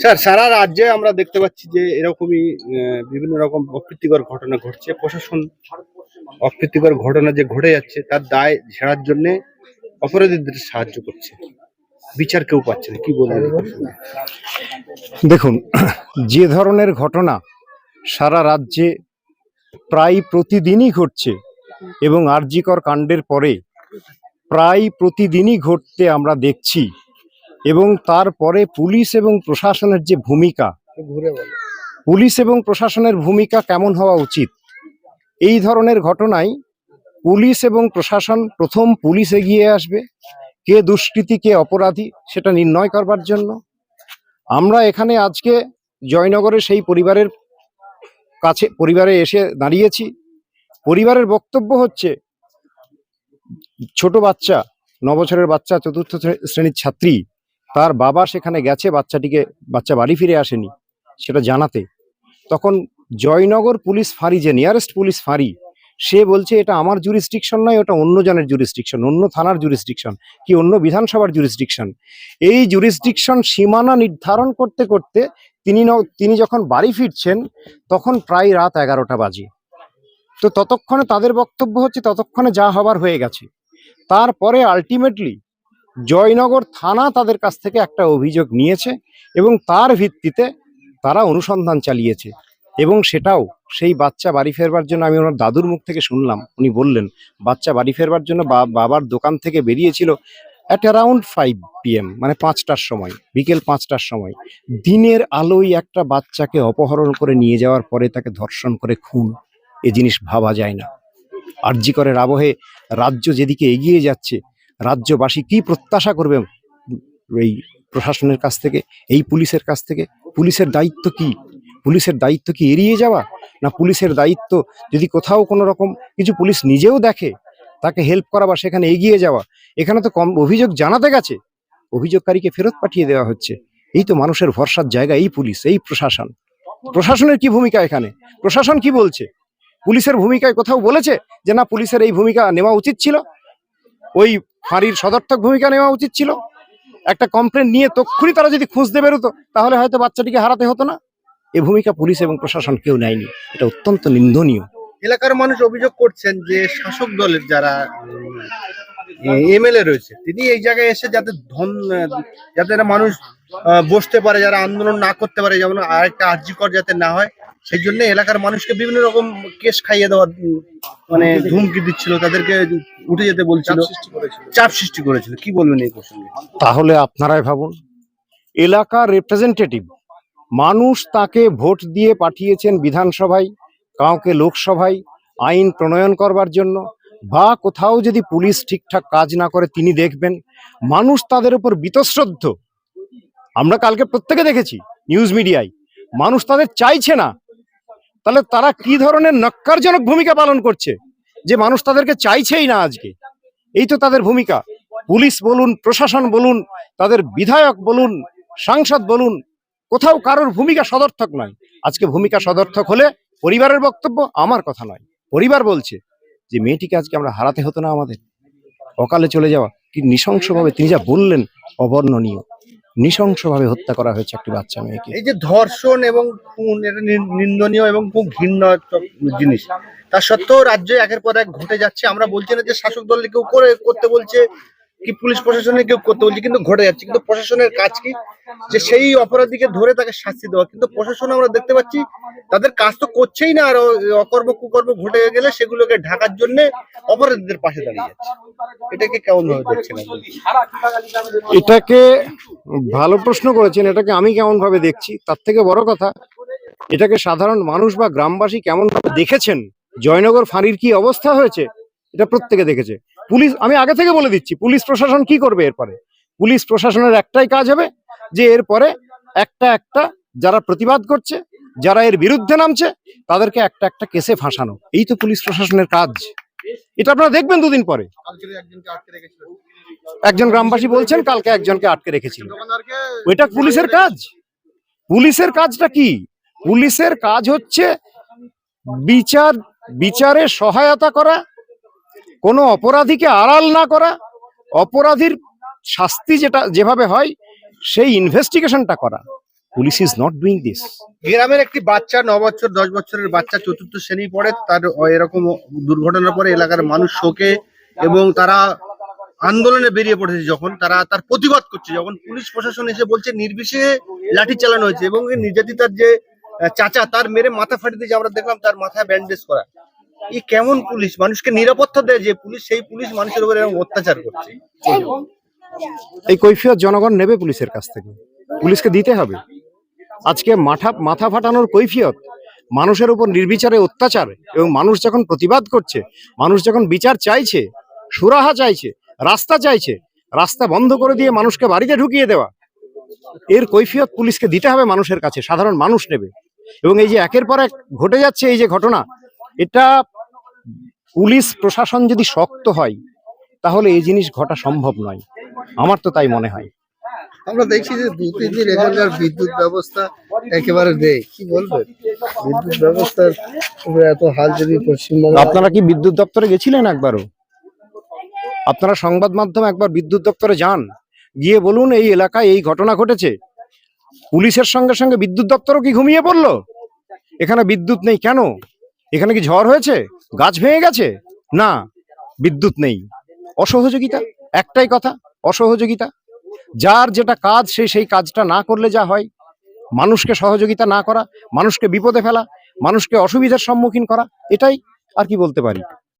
Sir, সারা রাজ্যে আমরা দেখতে পাচ্ছি যে এরকমই বিভিন্ন রকম অপ্রীতিকর ঘটনা ঘটছে। প্রশাসন অপ্রীতিকর ঘটনা যে ঘটে যাচ্ছে, তার দায় ঝেড়ার জন্য অপরাধীদের সাহায্য করছে। বিচার কেউ পাচ্ছে না, কি বলবেন? দেখুন, যে ধরনের ঘটনা সারা রাজ্যে প্রায় প্রতিদিনই ঘটছে এবং আরজিকর কাণ্ডের পরে প্রায় প্রতিদিনই ঘটতে আমরা দেখছি। এবং তারপরে পুলিশ এবং প্রশাসনের যে ভূমিকা, পুলিশ এবং প্রশাসনের ভূমিকা কেমন হওয়া উচিত? এই ধরনের ঘটনায় পুলিশ এবং প্রশাসন প্রথম পুলিশ এগিয়ে আসবে। কে দুষ্কৃতী, কে অপরাধী, সেটা নির্ণয় করবার জন্য। আমরা এখানে আজকে জয়নগরে সেই পরিবারের কাছে, পরিবারে এসে দাঁড়িয়েছি। পরিবারের বক্তব্য হচ্ছে, ছোট বাচ্চা ন বছরের বাচ্চা, চতুর্থ শ্রে- শ্রেণির ছাত্রী তার বাবা সেখানে গেছে, বাচ্চাটিকে, বাচ্চা বাড়ি ফিরে আসেনি, সেটা জানাতে। তখন জয়নগর পুলিশ ফাঁড়ি, যে নিয়ারেস্ট পুলিশ ফাঁড়ি, সে বলছে, এটা আমার জুরিসডিকশন নয়, ওটা অন্য জনের জুরিসডিকশন অন্য থানার জুরিসডিকশন কি অন্য বিধানসভার জুরিসডিকশন এই জুরিসডিকশন সীমানা নির্ধারণ করতে করতে তিনি তিনি যখন বাড়ি ফিরছেন, তখন প্রায় রাত এগারোটা বাজে। তো ততক্ষণে তাদের বক্তব্য হচ্ছে, ততক্ষণে যা হবার হয়ে গেছে। তারপরে আলটিমেটলি জয়নগর থানা তাদের কাছ থেকে একটা অভিযোগ নিয়েছে এবং তার ভিত্তিতে তারা অনুসন্ধান চালিয়েছে এবং সেটাও সেই বাচ্চা বাড়ি ফেরবার জন্য আমি ওনার দাদুর মুখ থেকে শুনলাম। উনি বললেন, বাচ্চা বাড়ি ফেরবার জন্য বাবার দোকান থেকে বেরিয়েছিল অ্যাট অ্যারাউন্ড ফাইভ পিএম মানে পাঁচটার সময়, বিকেল পাঁচটার সময়। দিনের আলোয় একটা বাচ্চাকে অপহরণ করে নিয়ে যাওয়ার পরে তাকে ধর্ষণ করে খুন। এ জিনিস ভাবা যায় না। আরজিকরের আবহে রাজ্য যেদিকে এগিয়ে যাচ্ছে রাজ্যবাসী কি প্রত্যাশা করবে এই প্রশাসনের কাছ থেকে, এই পুলিশের কাছ থেকে? পুলিশের দায়িত্ব কি? পুলিশের দায়িত্ব কি এড়িয়ে যাওয়া? না পুলিশের দায়িত্ব যদি কোথাও কোনো রকম কিছু পুলিশ নিজেও দেখে, তাকে হেল্প করা বা সেখানে এগিয়ে যাওয়া? এখানে তো কম অভিযোগ জানাতে গেছে। অভিযোগকারীকে ফেরত পাঠিয়ে দেওয়া হচ্ছে। এই তো মানুষের ভরসার জায়গা এই পুলিশ, এই প্রশাসন। প্রশাসনের কি ভূমিকা এখানে? প্রশাসন কি বলছে? পুলিশের ভূমিকায় কোথাও বলেছে যে না পুলিশের এই ভূমিকা নেওয়া উচিত ছিল? ওই ফাঁড়ির সদর্থক ভূমিকা নেওয়া উচিত ছিল। একটা কমপ্লেন নিয়ে তক্ষুনি তারা যদি খুঁজতে বেরোতো, তাহলে হয়তো বাচ্চাটিকে হারাতে হতো না। এই ভূমিকা পুলিশ এবং প্রশাসন কেউ নেয়নি। এটা অত্যন্ত নিন্দনীয়। এলাকার মানুষ অভিযোগ করছেন যে শাসক দলের যারা এমএলএ রয়েছে, তিনি এই জায়গায় এসে যাতে ধন, যাতে মানুষ বসতে পারে, যারা আন্দোলন না করতে পারে, যেমন আরেকটা আর্যিকর যাতে না হয় সেই জন্য এলাকার মানুষকে বিভিন্ন রকম কেস খাইয়ে দেওয়ার মানে ধুমকি দিচ্ছিল তাদেরকে উঠে যেতে বলছিল। চাপ সৃষ্টি করেছিল। কি বলবেন এই প্রসঙ্গে? তাহলে আপনারাই ভাবুন এলাকার রিপ্রেজেন্টেটিভ মানুষ তাকে ভোট দিয়ে পাঠিয়েছেন বিধানসভায় কাউকে লোকসভায় আইন প্রণয়ন করবার জন্য বা কোথাও যদি পুলিশ ঠিকঠাক কাজ না করে তিনি দেখবেন মানুষ তাদের উপর বীতশ্রদ্ধ। আমরা কালকে প্রত্যেকে দেখেছি নিউজ মিডিয়ায় মানুষ তাদের চাইছে না তাহলে তারা কি ধরনের নক্কারজনক ভূমিকা পালন করছে? যে মানুষ তাদেরকে চাইছেই না আজকে। এই তো তাদের ভূমিকা। পুলিশ বলুন, প্রশাসন বলুন, তাদের বিধায়ক বলুন, সাংসদ বলুন, কোথাও কারোর ভূমিকা সদর্থক নয়। আজকে ভূমিকা সদর্থক হলে পরিবারের বক্তব্য আমার কথা নয়। পরিবার বলছে যে মেয়েটিকে আজকে আমরা হারাতে হতো না আমাদের। অকালে চলে যাওয়া। কি নৃশংসভাবে তিনি যা বললেন অবর্ণনীয়। নৃশংসভাবে হত্যা করা হয়েছে একটি বাচ্চা মেয়েকে। এই যে ধর্ষণ এবং খুন, এটা নিন্দনীয় এবং খুব ঘৃণ্য জিনিস। তা সত্ত্বেও রাজ্যে একের পর এক ঘটে যাচ্ছে। আমরা বলছি না যে শাসক দলকে কেউ করে করতে বলছে। কি পুলিশ প্রশাসনের কেউ করতে বলছে, কিন্তু ঘটে যাচ্ছে। কিন্তু প্রশাসনের কাজ কি? যে সেই অপরাধীকে ধরে তাকে শাস্তি দেওয়া। কিন্তু প্রশাসন আমরা দেখতে পাচ্ছি, তাদের কাজ তো করছেই না, আর অকর্ম কুকর্ম ঘটে গেলে সেগুলোকে ঢাকার জন্য অপরাধীদের পাশে দাঁড়িয়ে যাচ্ছে। এটাকে কেমন ভাবে দেখছেন এটাকে ভালো প্রশ্ন করেছেন, এটাকে আমি কেমন ভাবে দেখছি? তার থেকে বড় কথা, এটাকে সাধারণ মানুষ বা গ্রামবাসী কেমন ভাবে দেখেছেন? জয়নগর ফাঁড়ির কি অবস্থা হয়েছে? এটা প্রত্যেকে দেখেছে। পুলিশ, আমি আগে থেকে বলে দিচ্ছি, পুলিশ প্রশাসন কি করবে এরপরে? পুলিশ প্রশাসনের একটাই কাজ হবে যে এরপরে একটা একটা যারা প্রতিবাদ করছে, যারা এর বিরুদ্ধে নামছে, তাদেরকে একটা একটা কেসে ফাঁসানো। এই তো পুলিশ প্রশাসনের কাজ। এটা আপনারা দেখবেন দুদিন পরে। একজন গ্রামবাসী বলছেন, কালকে একজনকে আটকে রেখেছিল। ওইটা পুলিশের কাজ। পুলিশের কাজটা কি? পুলিশের কাজ হচ্ছে বিচার, বিচারে সহায়তা করা কোনো অপরাধীকে আড়াল না করা, অপরাধীর শাস্তি যেটা, যেভাবে হয়, সেই ইনভেস্টিগেশনটা করা। Police is not doing this গ্রামের একটি বাচ্চা, ন বছর, দশ বছরের বাচ্চা চতুর্থ শ্রেণি পড়ে, তার এরকম দুর্ঘটনার পরে এলাকার মানুষ শোকে এবং তারা আন্দোলনে বেরিয়ে পড়েছে যখন, তারা তার প্রতিবাদ করছে। যখন পুলিশ প্রশাসন এসে বলছে, নির্বিশেষে লাঠি চালানো হয়েছে এবং নির্যাতিতার যে চাচা, তার মেরে মাথা ফাটিয়ে দিয়েছে। আমরা দেখলাম তার মাথায় ব্যান্ডেজ করা। এই কেমন পুলিশ? মানুষকে নিরাপত্তা দেয় যে পুলিশ, সেই পুলিশ মানুষের উপরে অত্যাচার করছে। এই কৈফিয়ত জনগণ নেবে পুলিশের কাছ থেকে। পুলিশকে দিতে হবে। আজকে মাথা মাথা ফাটানোর কৈফিয়ত মানুষের উপর নির্বিচারে অত্যাচার এবং মানুষ যখন প্রতিবাদ করছে, মানুষ যখন বিচার চাইছে, সুরাহা চাইছে, রাস্তা চাইছে, রাস্তা বন্ধ করে দিয়ে মানুষকে বাড়িতে ঢুকিয়ে দেওয়া, এর কৈফিয়ত পুলিশকে দিতে হবে মানুষের কাছে। সাধারণ মানুষ নেবে। এবং এই যে একের পর এক ঘটে যাচ্ছে এই যে ঘটনা এটা পুলিশ প্রশাসন যদি শক্ত হয় তাহলে এই জিনিস ঘটা সম্ভব নয়। আমার তো তাই মনে হয়। আমরা দেখছি যে দু তিন দিন এখানকার বিদ্যুৎ ব্যবস্থা একেবারে নেই। কি বলবেন বিদ্যুৎ ব্যবস্থার এত হাল যদি পশ্চিমবঙ্গ আপনারা কি বিদ্যুৎ দপ্তরে গেছিলেন একবারও? আপনারা সংবাদ মাধ্যম একবার বিদ্যুৎ দপ্তরে যান। গিয়ে বলুন এই এলাকায় এই ঘটনা ঘটেছে। পুলিশের সঙ্গে সঙ্গে বিদ্যুৎ দপ্তরও কি ঘুমিয়ে পড়ল? এখানে বিদ্যুৎ নেই কেন? এখানে কি ঝড় হয়েছে? গাছ ভেঙে গেছে? না, বিদ্যুৎ নেই। অসহযোগিতা? একটাই কথা, অসহযোগিতা। যার যেটা কাজ, সে সেই কাজটা না করলে যা হয়। মানুষকে সহযোগিতা না করা, মানুষকে বিপদে ফেলা, মানুষকে অসুবিধার সম্মুখীন করা, এটাই আর কি বলতে পারি।